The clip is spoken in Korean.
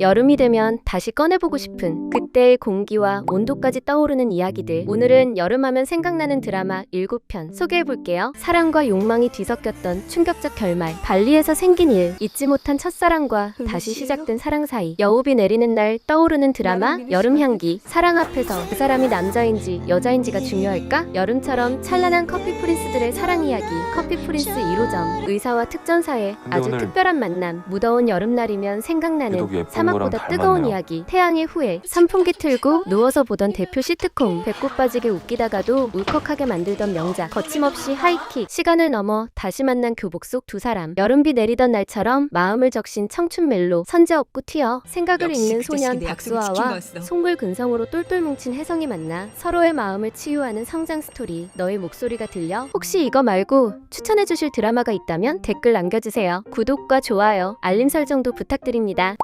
여름이 되면 다시 꺼내보고 싶은 그때의 공기와 온도까지 떠오르는 이야기들. 오늘은 여름하면 생각나는 드라마 7편 소개해볼게요. 사랑과 욕망이 뒤섞였던 충격적 결말. 발리에서 생긴 일. 잊지 못한 첫사랑과 다시 시작된 사랑 사이. 여우비 내리는 날 떠오르는 드라마 여름 향기. 사랑 앞에서 그 사람이 남자인지 여자인지가 중요할까? 여름처럼 찬란한 커피 프린스들의 사랑 이야기. 커피 프린스 1호점. 의사와 특전사의 아주 특별한 만남. 무더운 여름날이면 생각나는 유독 잘 뜨거운. 이야기. 태양의 후예. 선풍기 틀고 누워서 보던 대표 시트콤. 배꼽 빠지게 웃기다가도 울컥하게 만들던 명작. 거침없이 하이킥. 시간을 넘어 다시 만난 교복 속 두 사람. 여름비 내리던 날처럼 마음을 적신 청춘 멜로. 선제 없고 튀어. 생각을 읽는 소년 박수아와. 송글 근성으로 똘똘 뭉친 혜성이 만나 서로의 마음을 치유하는 성장 스토리. 너의 목소리가 들려? 혹시 이거 말고 추천해 주실 드라마가 있다면 댓글 남겨주세요. 구독과 좋아요, 알림 설정도 부탁드립니다.